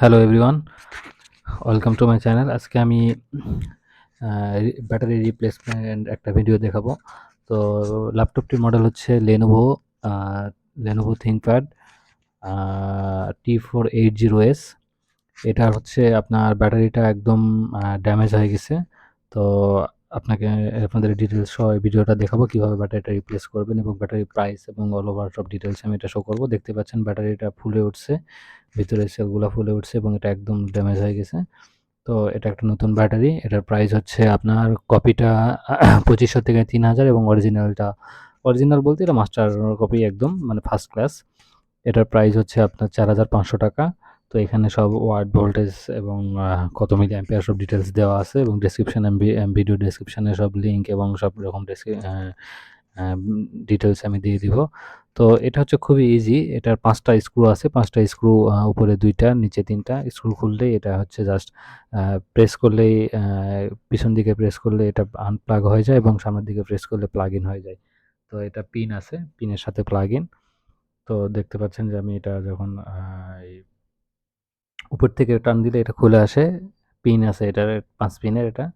Hello everyone welcome to my channel আজকে আমি battery replacement একটা ভিডিও দেখাবো। তো ল্যাপটপটির মডেল হচ্ছে Lenovo Lenovo ThinkPad T four eight zero S এটা হচ্ছে আপনার ব্যাটারিটা একদম ড্যামেজ হয়ে গেছে। তো আপনাকে আপনাদের ডিটেলস সহ এই ভিডিওটা দেখাবো কীভাবে ব্যাটারিটা রিপ্লেস করবেন এবং ব্যাটারি প্রাইস এবং অল ওভার সব ডিটেলস আমি এটা শো করব। দেখতে পাচ্ছেন ব্যাটারিটা ফুলে উঠছে, ভিতরে সেলগুলো ফুলে উঠছে এবং এটা একদম ড্যামেজ হয়ে গেছে। তো এটা একটা নতুন ব্যাটারি এটার প্রাইস হচ্ছে আপনার কপিটা পঁচিশশো থেকে তিন হাজার এবং অরিজিনালটা অরিজিনাল বলতে এটা মাস্টার কপি একদম মানে ফার্স্ট ক্লাস এটার প্রাইস হচ্ছে আপনার চার হাজার পাঁচশো টাকা। তো এখানে সব ওয়ার্ড ভোল্টেজ এবং কত মিলি অ্যাম্পিয়ার সব ডিটেলস দেওয়া আছে এবং ডেসক্রিপশান ভিডিও ডেসক্রিপশানে সব লিঙ্ক এবং সব রকম ডিটেলস আমি দিয়ে দিব। তো এটা হচ্ছে খুবই ইজি এটার পাঁচটা স্ক্রু আছে, পাঁচটা স্ক্রু উপরে দুইটা, নিচে তিনটা। স্ক্রু খুললেই এটা হচ্ছে জাস্ট প্রেস করলেই পিছন দিকে প্রেস করলে এটা আনপ্লাগ হয়ে যায় এবং সামনের দিকে প্রেস করলে প্লাগ ইন হয়ে যায়। তো এটা পিন আছে পিনের সাথে প্লাগ ইন তো দেখতে পাচ্ছেন যে আমি এটা যখন উপর থেকে টান দিলে এটা খুলে আসে। পিন আছে এটার পাঁচ পিনের এটা।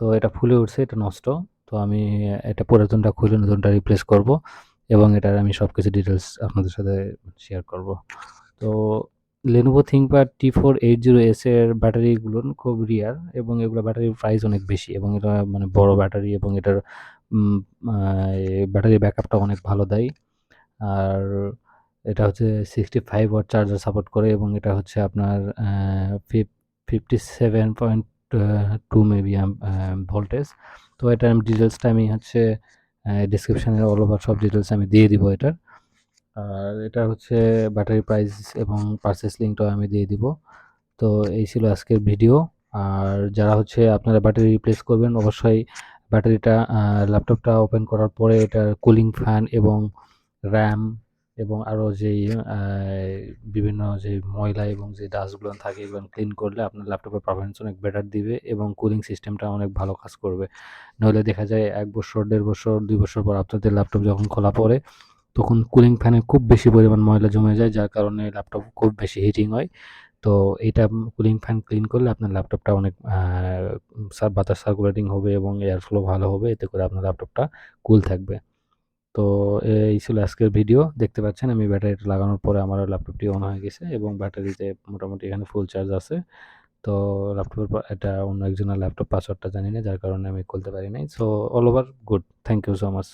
তো এটা ফুলে উঠছে, এটা নষ্ট। তো আমি এটা পুরাতনটা খুলে নতুনটা রিপ্লেস করব এবং এটার আমি সব কিছু ডিটেলস আপনাদের সাথে শেয়ার করব। তো Lenovo ThinkPad T four eight zero S এর ব্যাটারিগুলো খুব রিয়ার এবং এগুলো ব্যাটারির প্রাইস অনেক বেশি এবং এটা মানে বড় ব্যাটারি এবং এটার ব্যাটারি ব্যাকআপটা অনেক ভালো দেয়। আর এটা হচ্ছে sixty five watt charger support করে এবং এটা হচ্ছে আপনার fifty seven point two maybe voltage তো এটার ডিটেলসটা আমি হচ্ছে ডিসক্রিপশানে অল ওভার সব ডিটেলস আমি দিয়ে দিব এটার। আর এটা হচ্ছে ব্যাটারি প্রাইস এবং পারচেস লিঙ্কটাও আমি দিয়ে দিব। তো এই ছিল আজকের ভিডিও আর যারা হচ্ছে আপনারা ব্যাটারি রিপ্লেস করবেন, অবশ্যই ব্যাটারিটা ল্যাপটপটা ওপেন করার পরে এটার কুলিং ফ্যান এবং র্যাম এবং আরও যেই বিভিন্ন যে ময়লা এবং যে ডাস্টগুলো থাকে এগুলো ক্লিন করলে আপনার ল্যাপটপের পারফরমেন্স অনেক বেটার দিবে এবং কুলিং সিস্টেমটা অনেক ভালো কাজ করবে। নইলে দেখা যায় এক বছর, দেড় বছর, দুই বছর পর আপনাদের ল্যাপটপ যখন খোলা পড়ে, তখন কুলিং ফ্যানে খুব বেশি পরিমাণ ময়লা জমে যায়, যার কারণে ল্যাপটপ খুব বেশি হিটিং হয়। তো এটা কুলিং ফ্যান ক্লিন করলে আপনার ল্যাপটপটা অনেক বাতাস সার্কুলেটিং হবে এবং এয়ার ফ্লো ভালো হবে, এতে করে আপনার ল্যাপটপটা কুল থাকবে। তো এই ছিল আজকের ভিডিও দেখতে পাচ্ছেন, আমি ব্যাটারিটা লাগানোর পরে আমার ল্যাপটপটি অন হয়ে গেছে এবং ব্যাটারিতে মোটামুটি এখানে ফুল চার্জ আছে। তো ল্যাপটপের এটা অন্য একজনের ল্যাপটপ পাসওয়ার্ডটা জানি না, যার কারণে আমি খুলতে পারি নাই। So all over good thank you so much